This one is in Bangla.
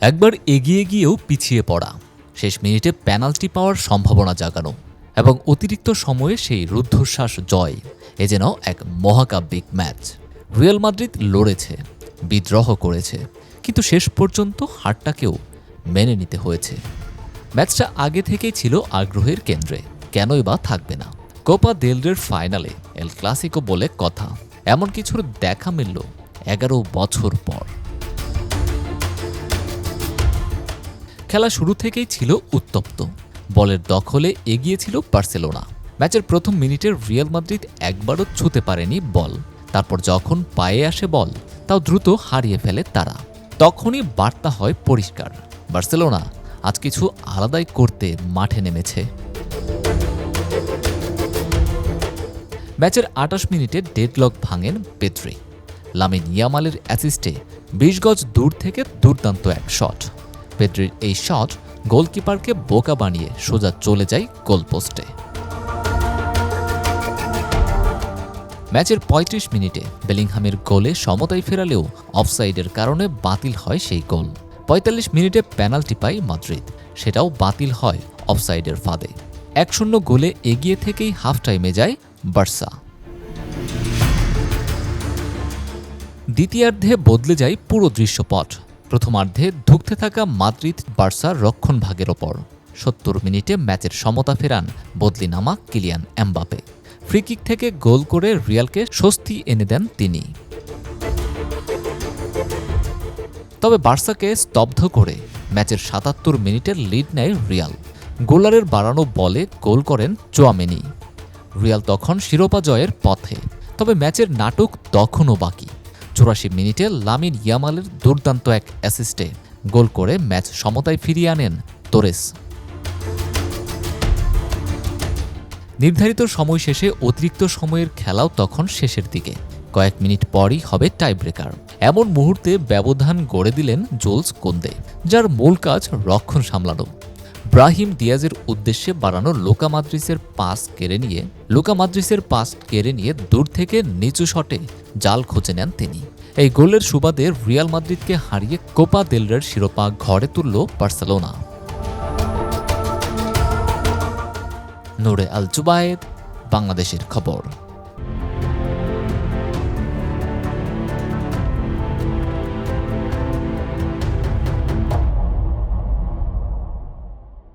একবার এগিয়ে গিয়েও পিছিয়ে পড়া। শেষ মিনিটে পেনাল্টি পাওয়ার সম্ভাবনা জাগানো এবং অতিরিক্ত সময়ে সেই রুদ্ধশ্বাস জয়। এ যেন এক মহাকাব্যিক ম্যাচ। রিয়াল মাদ্রিদ লড়েছে, বিদ্রোহ করেছে, কিন্তু শেষ পর্যন্ত হারটাকেও মেনে নিতে হয়েছে। ম্যাচটা আগে থেকেই ছিল আগ্রহের কেন্দ্রে, কেনই বা থাকবে না। কোপা দেলরের ফাইনালে এল ক্লাসিকো বলে কথা। এমন কিছুর দেখা মিলল এগারো বছর পর। খেলা শুরু থেকেই ছিল উত্তপ্ত। বলের দখলে এগিয়েছিল বার্সেলোনা। ম্যাচের প্রথম মিনিটে রিয়াল মাদ্রিদ একবারও ছুতে পারেনি বল। তারপর যখন পায়ে আসে বল, তাও দ্রুত হারিয়ে ফেলে তারা। তখনই বার্তা হয় পরিষ্কার, বার্সেলোনা আজ কিছু আলাদাই করতে মাঠে নেমেছে। ম্যাচের আটাশ মিনিটে ডেডলক ভাঙেন পেদ্রি। লামিন ইয়ামালের অ্যাসিস্টে বিশ গজ দূর থেকে দুর্দান্ত এক শট। পেদ্রির এই শট গোলকিপারকে বোকা বানিয়ে সোজা চলে যায় গোলপোস্টে। ম্যাচের ৩৫ মিনিটে বেলিংহামের গোলে সমতায় ফেরালেও অফসাইডের কারণে বাতিল হয় সেই গোল। ৪৫ মিনিটে পেনাল্টি পায় মাদ্রিদ। সেটাও বাতিল হয় অফসাইডের ফাঁদে। এক শূন্য গোলে এগিয়ে থেকেই হাফ টাইমে যায় বার্সা। দ্বিতীয়ার্ধে বদলে যায় পুরো দৃশ্যপট। প্রথমার্ধে ধুঁকতে থাকা মাদ্রিদ বার্সার রক্ষণ ভাগের ওপর। সত্তর মিনিটে ম্যাচের সমতা ফেরান বদলি নামা কিলিয়ান এমবাপে। ফ্রিকিক থেকে গোল করে রিয়ালকে স্বস্তি এনে দেন তিনি। তবে বার্সাকে স্তব্ধ করে ম্যাচের সাতাত্তর মিনিটের লিড নেয় রিয়াল। গোলারের বাড়ানো বলে গোল করেন চোয়ামেনি। রিয়াল তখন শিরোপা জয়ের পথে, তবে ম্যাচের নাটক তখনও বাকি। চুরাশি মিনিটে লামিন ইয়ামালের দুর্দান্ত এক অ্যাসিস্টে গোল করে ম্যাচ সমতায় ফিরিয়ে আনেন তোরেস। নির্ধারিত সময় শেষে অতিরিক্ত সময়ের খেলাও তখন শেষের দিকে। কয়েক মিনিট পরই হবে টাইব্রেকার এমন মুহূর্তে ব্যবধান গড়ে দিলেন জোলস কোন্দে, যার মূল কাজ রক্ষণ সামলানো। ব্রাহিম দিয়াজের উদ্দেশ্যে বাড়ানো লোকা মাদ্রিসের পাস কেড়ে নিয়ে লোকা মাদ্রিসের পাস কেড়ে নিয়ে দূর থেকে নিচু শটে জাল খুঁজে নেন তিনি। এই গোলের সুবাদে রিয়াল মাদ্রিদকে হারিয়ে কোপা দেলরের শিরোপা ঘরে তুলল বার্সেলোনা। নোরে আল জুবায়েদ বাংলাদেশের খবর।